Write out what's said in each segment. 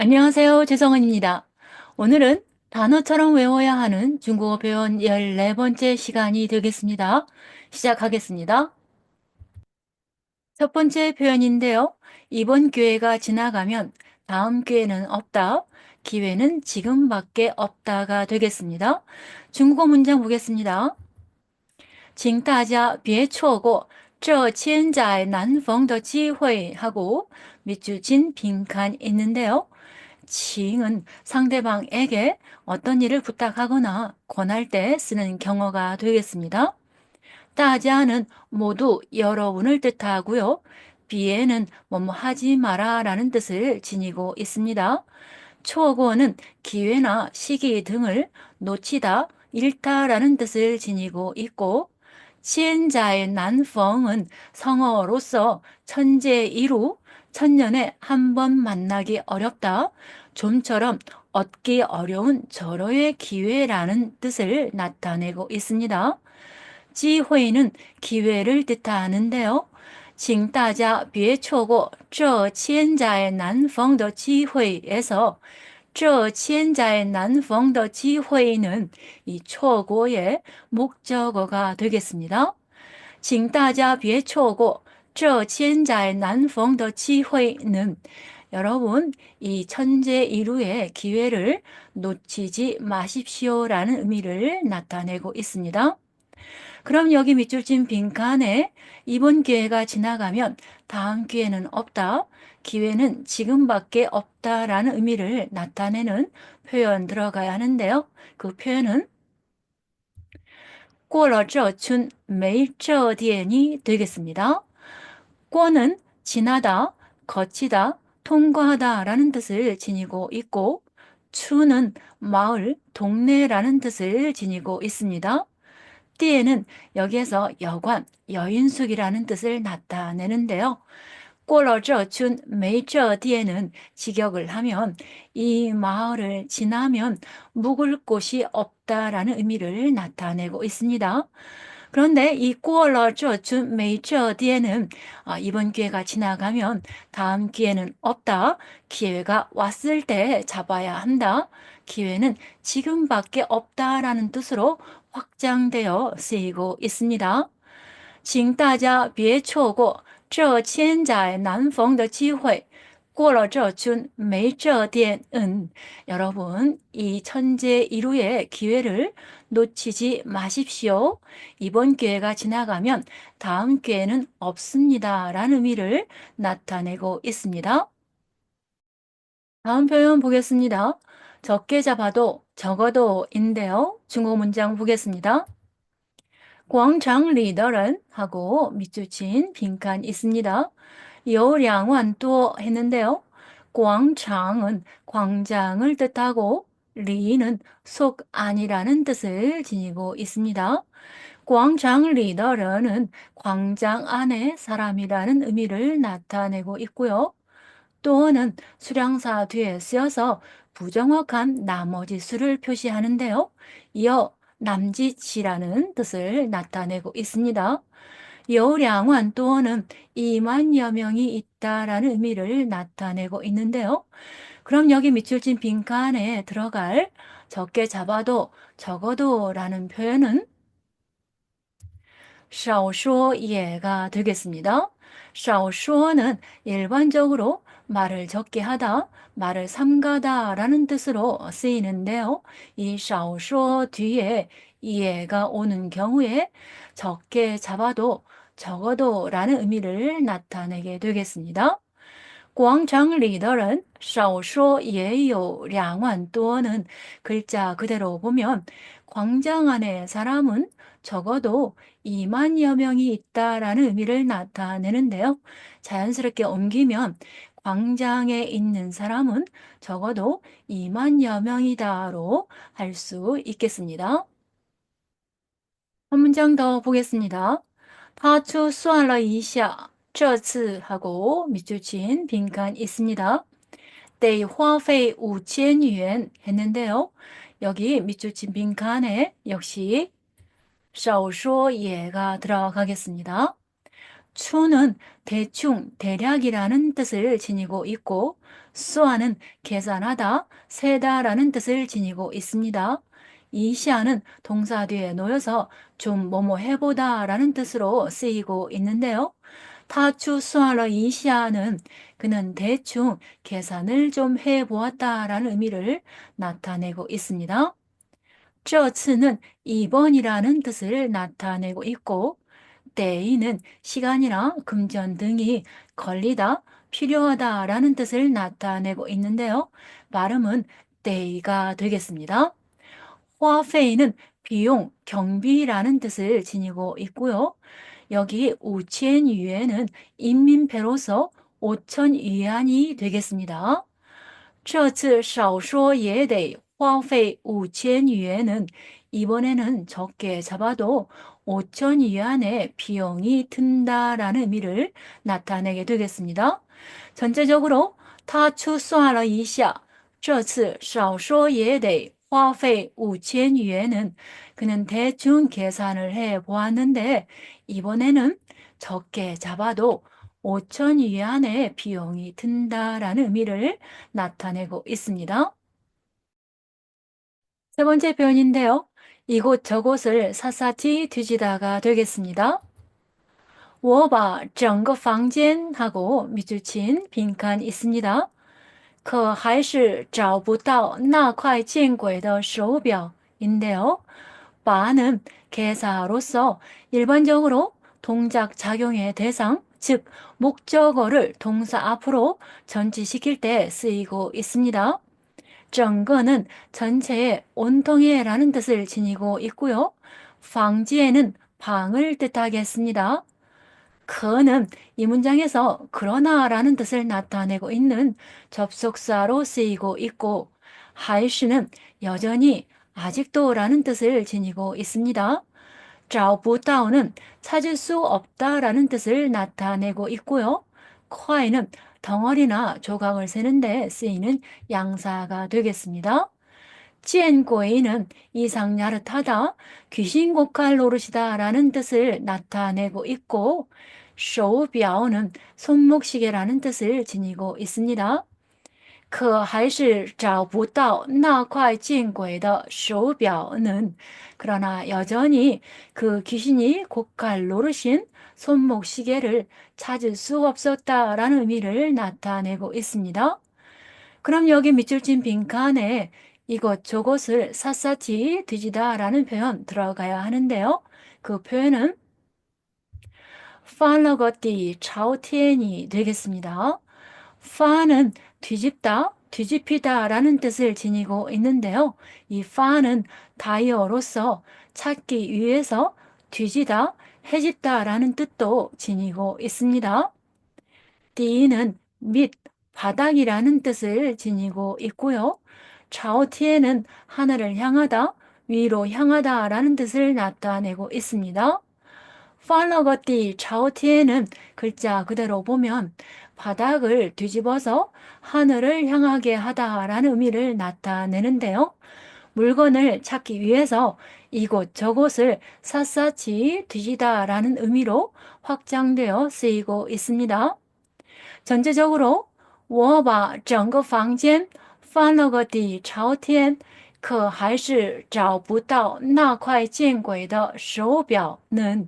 안녕하세요. 최성은입니다. 오늘은 단어처럼 외워야 하는 중국어 표현 14번째 시간이 되겠습니다. 시작하겠습니다. 첫 번째 표현인데요. 이번 기회가 지나가면 다음 기회는 없다. 기회는 지금밖에 없다가 되겠습니다. 중국어 문장 보겠습니다. 请大家别错过这千载难逢的机会 하고 밑줄 친 빈칸 있는데요. 칭은 상대방에게 어떤 일을 부탁하거나 권할 때 쓰는 경어가 되겠습니다. 따자는 모두 여러분을 뜻하고요. 비에는 뭐뭐 하지 마라 라는 뜻을 지니고 있습니다. 초고는 기회나 시기 등을 놓치다, 잃다라는 뜻을 지니고 있고 치엔자의 난펑은 성어로서 천재이루, 천년에 한 번 만나기 어렵다, 좀처럼 얻기 어려운 절호의 기회라는 뜻을 나타내고 있습니다. 지회는 기회를 뜻하는데요. 请大家别错过这千载难逢的机会에서 这千载难逢的机会는 이 초고의 목적어가 되겠습니다. 请大家别错过 这千载难逢的机会는 여러분, 이 천재 이루의 기회를 놓치지 마십시오라는 의미를 나타내고 있습니다. 그럼 여기 밑줄 친 빈칸에 이번 기회가 지나가면 다음 기회는 없다. 기회는 지금밖에 없다라는 의미를 나타내는 표현 들어가야 하는데요. 그 표현은 过了这村没这店이 되겠습니다. 꿔는 지나다, 거치다, 통과하다 라는 뜻을 지니고 있고 추는 마을, 동네라는 뜻을 지니고 있습니다. 띠에는 여기에서 여관, 여인숙이라는 뜻을 나타내는데요. 꼬러저 준 메이저 뒤에는 직역을 하면 이 마을을 지나면 묵을 곳이 없다라는 의미를 나타내고 있습니다. 그런데 이 过了这村没这店은 아, 이번 기회가 지나가면 다음 기회는 없다. 기회가 왔을 때 잡아야 한다. 기회는 지금밖에 없다라는 뜻으로 확장되어 쓰이고 있습니다. 请大家别错过这千载难逢的机会。过了这村没这店은 여러분 이 천재 이루의 기회를 놓치지 마십시오. 이번 기회가 지나가면 다음 기회는 없습니다. 라는 의미를 나타내고 있습니다. 다음 표현 보겠습니다. 적게 잡아도 적어도 인데요. 중국 문장 보겠습니다. 광장 리더는 하고 밑줄친 빈칸 있습니다. 요량완또 했는데요. 광장은 광장을 뜻하고 리는 속 안이라는 뜻을 지니고 있습니다. 광장 리더러는 광장 안의 사람이라는 의미를 나타내고 있고요. 또는 수량사 뒤에 쓰여서 부정확한 나머지 수를 표시하는데요. 이어 남짓이라는 뜻을 나타내고 있습니다. 여량환 또는 2만여 명이 있다라는 의미를 나타내고 있는데요. 그럼 여기 밑줄 친 빈칸에 들어갈 적게 잡아도 적어도 라는 표현은 少说예가 되겠습니다. 少说는 일반적으로 말을 적게 하다, 말을 삼가다 라는 뜻으로 쓰이는데요. 이 샤오쇼 뒤에 이해가 오는 경우에 적게 잡아도 적어도 라는 의미를 나타내게 되겠습니다. 广场里的人 少说也有两万多는 글자 그대로 보면 광장 안에 사람은 적어도 2만여 명이 있다라는 의미를 나타내는데요. 자연스럽게 옮기면 광장에 있는 사람은 적어도 2만여 명이다로 할 수 있겠습니다. 한 문장 더 보겠습니다. 他出算了一下 这次 하고 밑줄 친 빈칸 있습니다. 得花费5千元 했는데요. 여기 밑줄 친 빈칸에 역시 少说예가 들어가겠습니다. 추는 대충, 대략이라는 뜻을 지니고 있고 수아는 계산하다, 세다라는 뜻을 지니고 있습니다. 이시아는 동사 뒤에 놓여서 좀 뭐뭐 해보다 라는 뜻으로 쓰이고 있는데요. 타추 수아러 이시아는 그는 대충 계산을 좀 해보았다라는 의미를 나타내고 있습니다. 这次는 이번이라는 뜻을 나타내고 있고 때이는 시간이나 금전 등이 걸리다, 필요하다 라는 뜻을 나타내고 있는데요. 발음은 때이가 되겠습니다. 화페이는 비용, 경비라는 뜻을 지니고 있고요. 여기 우첸 유엔은 인민폐로서 5천 위안이 되겠습니다. 这次少说也得花费5千 위엔은 이번에는 적게 잡아도 5천 위안의 비용이 든다라는 의미를 나타내게 되겠습니다. 전체적으로 他出算了一下这次少说也得花费5千 위엔은 그는 대충 계산을 해 보았는데 이번에는 적게 잡아도 5천 위안의 비용이 든다라는 의미를 나타내고 있습니다. 세 번째 표현인데요. 이곳 저곳을 샅샅이 뒤지다가 되겠습니다. 我把整个房间하고 밑줄 친 빈칸 있습니다. 可还是找不到那块见鬼的手表인데요. 바는 개사로서 일반적으로 동작 작용의 대상, 즉 목적어를 동사 앞으로 전치시킬 때 쓰이고 있습니다. 整个는 전체의 온통에 라는 뜻을 지니고 있고요. 방지에는 방을 뜻하겠습니다. 그는 이 문장에서 그러나 라는 뜻을 나타내고 있는 접속사로 쓰이고 있고 하이시는 여전히 아직도라는 뜻을 지니고 있습니다. 找不到는 찾을 수 없다라는 뜻을 나타내고 있고요. 콰이는 덩어리나 조각을 세는데 쓰이는 양사가 되겠습니다. 찌엔고이는 이상야릇하다, 귀신 고칼 노릇이다 라는 뜻을 나타내고 있고 쇼비아오는 손목시계라는 뜻을 지니고 있습니다. 可还是找不到那块见鬼的手表는 그러나 여전히 그 귀신이 고칼 노릇인 손목 시계를 찾을 수 없었다라는 의미를 나타내고 있습니다. 그럼 여기 밑줄 친 빈칸에 이것 저것을 샅샅이 뒤지다라는 표현 들어가야 하는데요. 그 표현은 팔러거띠 차오티엔이 되겠습니다. 파는 뒤집다, 뒤집히다 라는 뜻을 지니고 있는데요. 이 파는 다이어로서 찾기 위해서 뒤지다, 해집다 라는 뜻도 지니고 있습니다. 디는 밑, 바닥이라는 뜻을 지니고 있고요. 좌우티에는 하늘을 향하다, 위로 향하다 라는 뜻을 나타내고 있습니다. 팔러거띠 좌우티에는 글자 그대로 보면 바닥을 뒤집어서 하늘을 향하게 하다라는 의미를 나타내는데요. 물건을 찾기 위해서 이곳 저곳을 샅샅이 뒤지다라는 의미로 확장되어 쓰이고 있습니다. 전체적으로 我把整个房间翻了个底朝天可还是找不到那块见鬼的手表는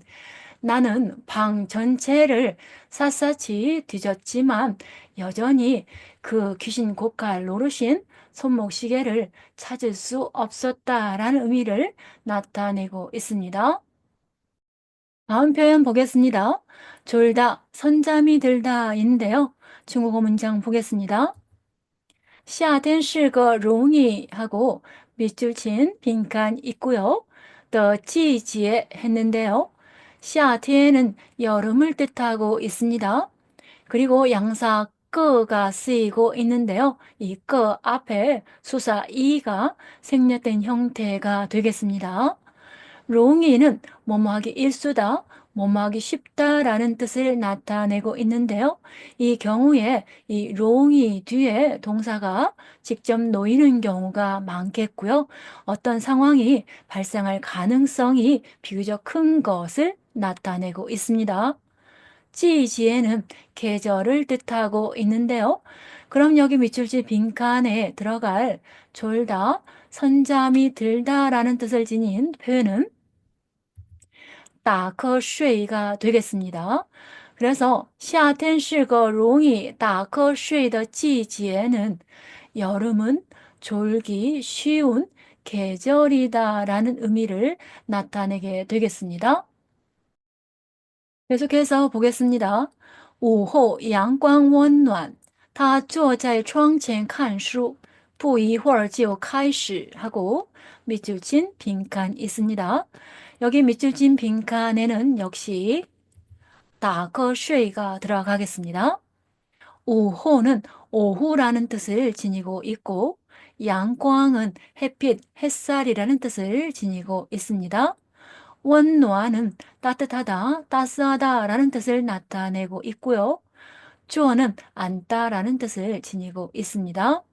나는 방 전체를 샅샅이 뒤졌지만 여전히 그 귀신 고칼 노르신 손목시계를 찾을 수 없었다라는 의미를 나타내고 있습니다. 다음 표현 보겠습니다. 졸다, 선잠이 들다인데요. 중국어 문장 보겠습니다. 夏天是个容易 하고 밑줄 친 빈칸 있고요. the季节 했는데요. 夏天은 여름을 뜻하고 있습니다. 그리고 양사 끄가 쓰이고 있는데요. 이 끄 앞에 수사 이가 생략된 형태가 되겠습니다. 롱이는 뭐뭐하기 일수다, 뭐뭐하기 쉽다라는 뜻을 나타내고 있는데요. 이 경우에 이 롱이 뒤에 동사가 직접 놓이는 경우가 많겠고요. 어떤 상황이 발생할 가능성이 비교적 큰 것을 나타내고 있습니다. 季节는 계절을 뜻하고 있는데요. 그럼 여기 밑줄지 빈칸에 들어갈 졸다, 선잠이 들다라는 뜻을 지닌 표현은 打瞌睡가 되겠습니다. 그래서 夏天是个容易打瞌睡的季节는 여름은 졸기 쉬운 계절이다라는 의미를 나타내게 되겠습니다. 계속해서 보겠습니다. 午后阳光温暖他坐在窗前看书不一会儿就开始 하고 밑줄 친 빈칸 있습니다. 여기 밑줄 친 빈칸에는 역시 打瞌睡가 들어가겠습니다. 오호는 오후라는 뜻을 지니고 있고 양광은 햇빛, 햇살이라는 뜻을 지니고 있습니다. 원노아는 따뜻하다, 따스하다 라는 뜻을 나타내고 있고요. 주어는 앉다라는 뜻을 지니고 있습니다.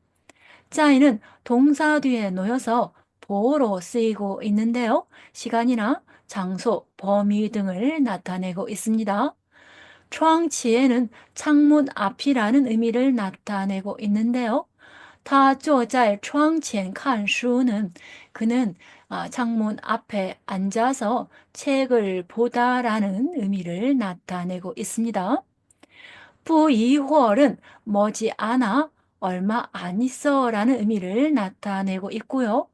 짜이는 동사 뒤에 놓여서 보어로 쓰이고 있는데요. 시간이나 장소, 범위 등을 나타내고 있습니다.窗前는 창문 앞이라는 의미를 나타내고 있는데요. 他坐在窗前看书는 그는 아, 창문 앞에 앉아서 책을 보다라는 의미를 나타내고 있습니다. 不一会은 머지않아 얼마 안 있어라는 의미를 나타내고 있고요.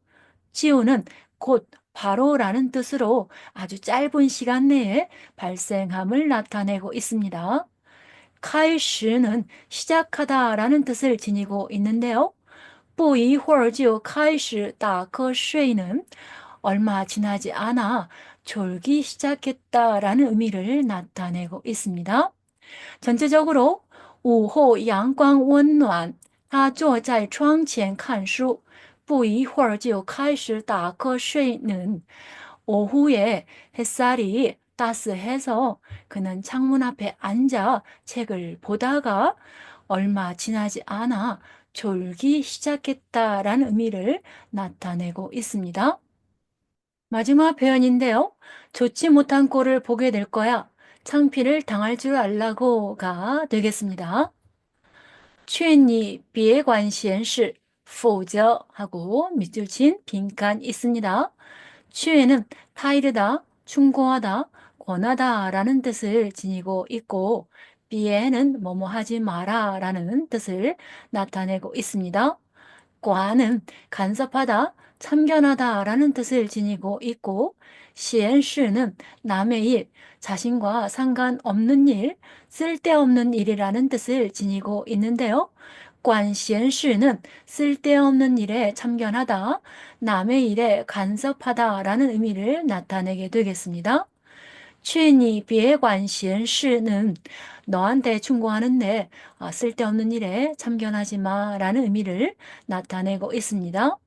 지우는 곧 바로라는 뜻으로 아주 짧은 시간 내에 발생함을 나타내고 있습니다. 카이시는 시작하다라는 뜻을 지니고 있는데요. 不一会儿就开始打瞌睡는 얼마 지나지 않아 졸기 시작했다라는 의미를 나타내고 있습니다. 전체적으로 午后阳光温暖他坐在窗前看书不一会儿就开始打瞌睡는 오후에 햇살이 따스해서 그는 창문 앞에 앉아 책을 보다가 얼마 지나지 않아 졸기 시작했다라는 의미를 나타내고 있습니다. 마지막 표현인데요. 좋지 못한 꼴을 보게 될 거야. 창피를 당할 줄 알라고가 되겠습니다. 취니 비에 관시엔시 否则 하고 밑줄 친 빈칸 있습니다. 취해는 타이르다, 충고하다, 권하다라는 뜻을 지니고 있고 비에는 뭐뭐 하지 마라 라는 뜻을 나타내고 있습니다. 과는 간섭하다, 참견하다 라는 뜻을 지니고 있고 시엔시는 남의 일, 자신과 상관없는 일, 쓸데없는 일이라는 뜻을 지니고 있는데요. 관시엔시는 쓸데없는 일에 참견하다, 남의 일에 간섭하다 라는 의미를 나타내게 되겠습니다. 취인이 비해관시엔시는 너한테 충고하는데 아, 쓸데없는 일에 참견하지 마라는 의미를 나타내고 있습니다.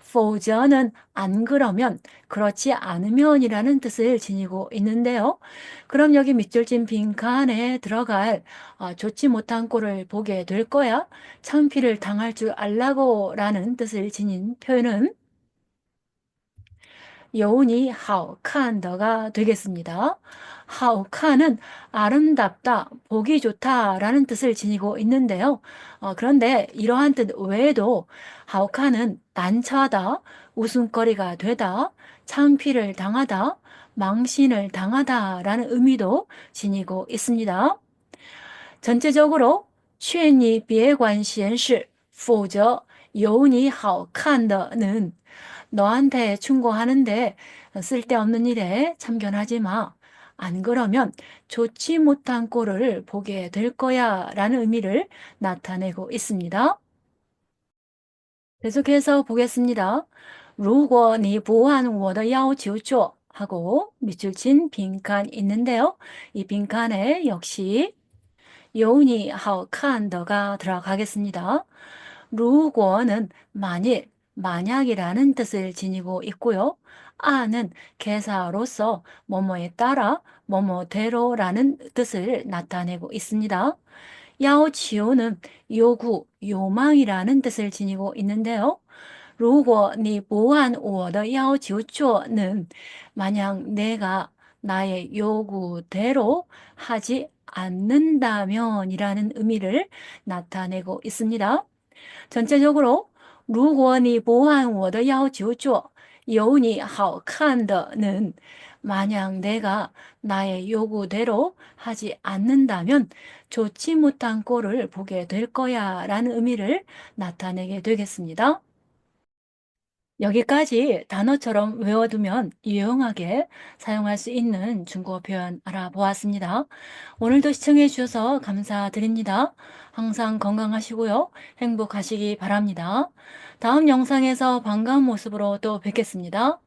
for는 안 그러면 그렇지 않으면이라는 뜻을 지니고 있는데요. 그럼 여기 밑줄 친 빈칸에 들어갈 아, 좋지 못한 꼴을 보게 될 거야. 창피를 당할 줄 알라고라는 뜻을 지닌 표현은 여운이 하오칸더가 되겠습니다. 하오칸은 아름답다, 보기 좋다 라는 뜻을 지니고 있는데요. 어, 그런데 이러한 뜻 외에도 하오칸은 난처하다, 웃음거리가 되다, 창피를 당하다, 망신을 당하다 라는 의미도 지니고 있습니다. 전체적으로 劝你别管闲事否则有你好看的는 너한테 충고하는데 쓸데없는 일에 참견하지 마. 안 그러면 좋지 못한 꼴을 보게 될 거야 라는 의미를 나타내고 있습니다. 계속해서 보겠습니다. 如果你不按我的要求做 하고 밑줄 친 빈칸 있는데요. 이 빈칸에 역시 여운이 好看的가 들어가겠습니다. 如果는 만일 만약이라는 뜻을 지니고 있고요. 아는 개사로서 뭐뭐에 따라 뭐뭐대로라는 뜻을 나타내고 있습니다. 야오치오는 요구, 요망이라는 뜻을 지니고 있는데요. 如果你不按我的要求做는 만약 내가 나의 요구대로 하지 않는다면 이라는 의미를 나타내고 있습니다. 전체적으로 如果你不按我的要求做有你好看的는 만약 내가 나의 요구대로 하지 않는다면 좋지 못한 꼴을 보게 될 거야 라는 의미를 나타내게 되겠습니다. 여기까지 단어처럼 외워두면 유용하게 사용할 수 있는 중국어 표현 알아보았습니다. 오늘도 시청해 주셔서 감사드립니다. 항상 건강하시고요. 행복하시기 바랍니다. 다음 영상에서 반가운 모습으로 또 뵙겠습니다.